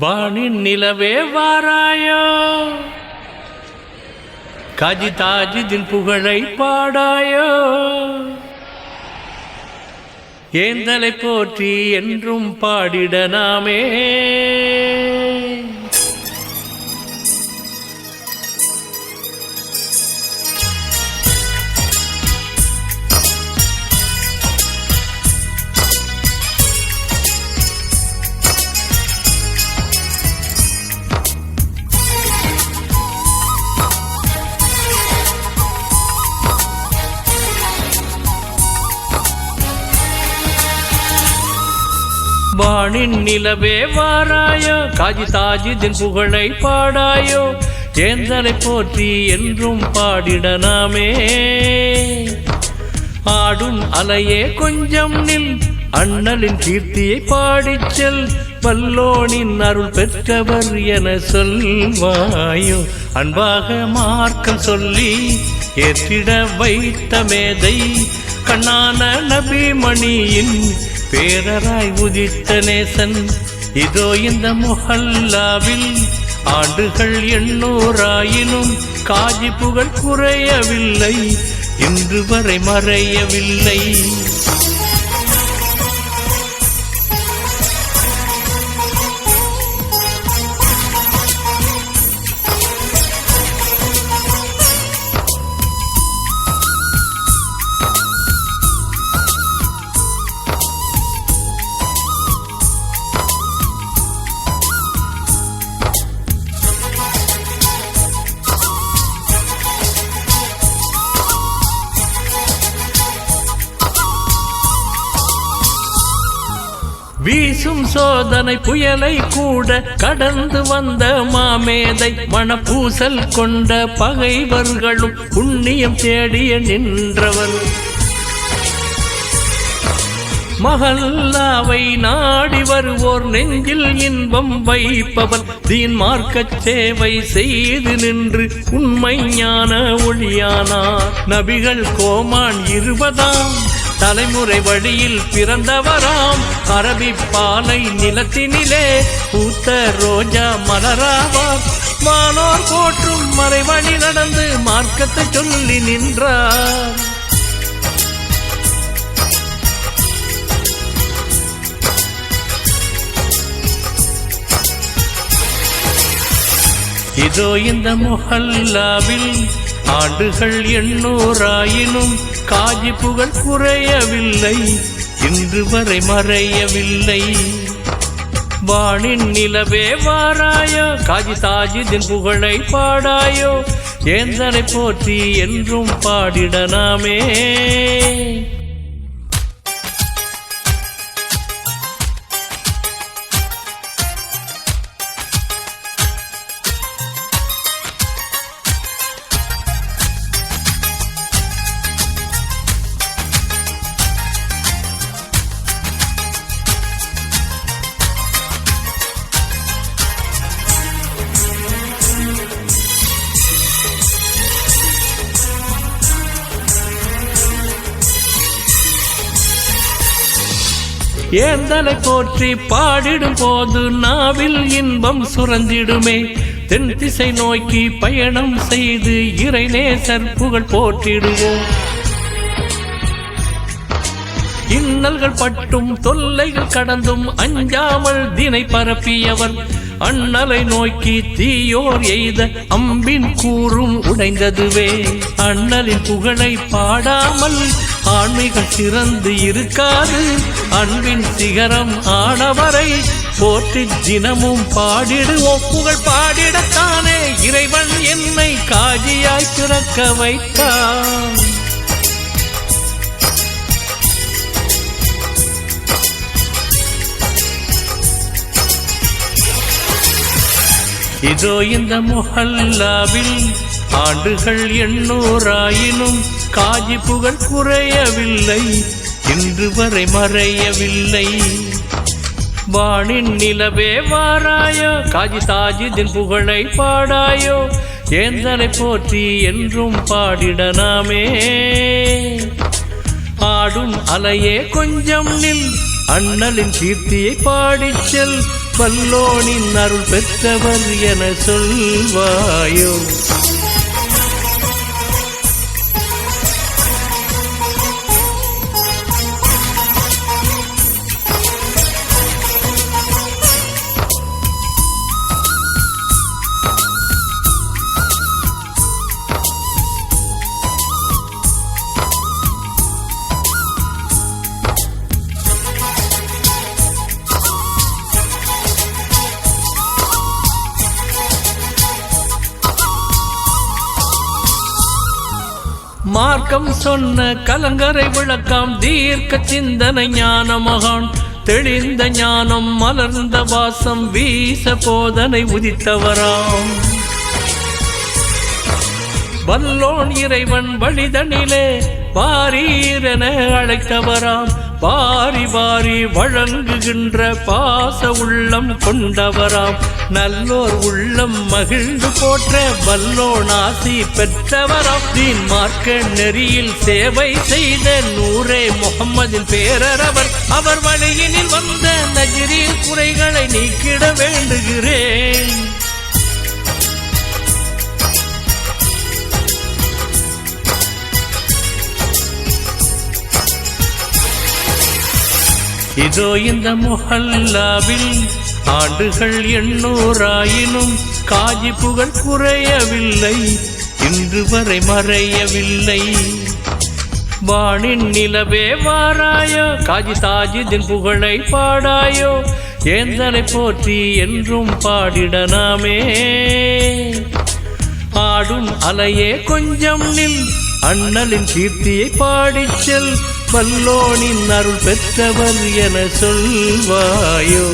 வானின் நிலவே வாராயோ? காஜி தாஜிதின் புகழை பாடாயோ? ஏந்தலை போற்றி என்றும் பாடிட நாமே. வானின் நிலவே வாராயோ காஜி தாஜிதின் புகழை பாடாயோ ஏந்தலை போற்றி என்றும் பாடிட நாமே. ஆடும் அலையே கொஞ்சம் நில் அண்ணலின் கீர்த்தியை பாடிச் செல் வல்லோனின் அருள் பெற்றவர் என சொல்வாயோ. அன்பாக மார்க்கம் சொல்லி ஏற்றிட வைத்த மேதை கண்ணான நபி மணியின் பேரராய் உதித்த நேசன் இதோ இந்த முஹல்லாவில் ஆண்டுகள் எண்ணூறாயினும் காஜி புகழ் குறையவில்லை இன்று வரை மறையவில்லை. வீசும் சோதனை புயலை கூட கடந்து வந்த மாமேதை மணப்பூசல் கொண்ட பகைவர்களும் புண்ணியம் தேடிய நின்றவர். மகல்லாவை நாடி வருவோர் நெஞ்சில் இன்பம் வைப்பவர். தீன் மார்க்கச் சேவை செய்து நின்று உண்மை ஞான ஒளியானார். நபிகள் கோமான் இருபதாம் தலைமுறை வழியில் பிறந்தவராம். அரபி பாலை நிலத்தினிலே பூத்த ரோஜா மலராவார். வானோர் போற்றும் மறைவழி நடந்து மார்க்கத்தை சொல்லி நின்றார். இதோ இந்த முஹல்லாவில் ஆண்டுகள் எண்ணூறாயினும் காஜி புகழ் குறையவில்லை. இன்று வரை மறையவில்லை. வானின் நிலவே வாராயோ காஜி தாஜிதின் புகழை பாடாயோ ஏந்தனை போற்றி என்றும் பாடிட நாமே. ஏந்தலை போற்றி பாடிடும் போது நாவில் இன்பம் சுரந்திடுமே. தென் திசை நோக்கி பயணம் செய்து இறைநேசர் புகழ் போற்றிடுவோம். இன்னல்கள் பட்டும் தொல்லைகள் கடந்தும் அஞ்சாமல் தினை பரப்பியவர். அண்ணலை நோக்கி தீயோர் எய்த அம்பின் கூறும் உடைந்ததுவே. அண்ணலின் புகழை பாடாமல் ஆண்மைகள் சிறந்து இருக்காது. அன்பின் சிகரம் ஆனவரை போற்றி தினமும் பாடிடுவோம். புகழ் பாடிடத்தானே இறைவன் என்னை காஜியாய் பிறக்க வைத்தான். இதோ இந்த முஹல்லாவில் ஆண்டுகள் எண்ணூறாயினும் காஜி புகழ் குறையவில்லை. இன்று வரை மறையவில்லை. வானின் நிலவே வாராயோ காஜி தாஜிதின் புகழை பாடாயோ ஏந்தனை போற்றி என்றும் பாடிட நாமே. ஆடும் அலையே கொஞ்சம் நில் அண்ணலின் கீர்த்தியை பாடிச் செல் வல்லோனின் அருள் பெற்றவர் என சொல்வாயோ. மார்க்கம் சொன்ன கலங்கரை விளக்கம் தீர்க்க சிந்தனை ஞான மகான் தெளிந்த ஞானம் மலர்ந்த வாசம் வீச போதனை உதித்தவராம். வல்லோன் இறைவன் வழிதனிலே பாரீரென அழைத்தவராம். பாரி வாரி வழங்குகின்ற பாச உள்ளம் கொண்டவராம். நல்லோர் உள்ளம் மகிழ்ந்து போற்ற வல்லோன் ஆசி பெற்றவராம். தீன் மார்க்க நெறியில் சேவை செய்த நூரே முகம்மதின் பேரரவர் அவர். வழியினில் வந்த நஜிரின் குறைகளை நீக்கிட வேண்டுகிறேன். இதோ இந்த முஹல்லாவில் ஆண்டுகள் எண்ணூறாயினும் காஜி புகழ் குறையவில்லை. இன்று வரை மறையவில்லை. வானின் நிலவே வாராயோ காஜி தாஜிதின் புகழை பாடாயோ ஏந்தலை போற்றி என்றும் பாடிட நாமே. ஆடும் அலையே கொஞ்சம் நில் அண்ணலின் கீர்த்தியை பாடிச் செல் வல்லோனின் அருள் பெற்றவர் என சொல்வாயோ?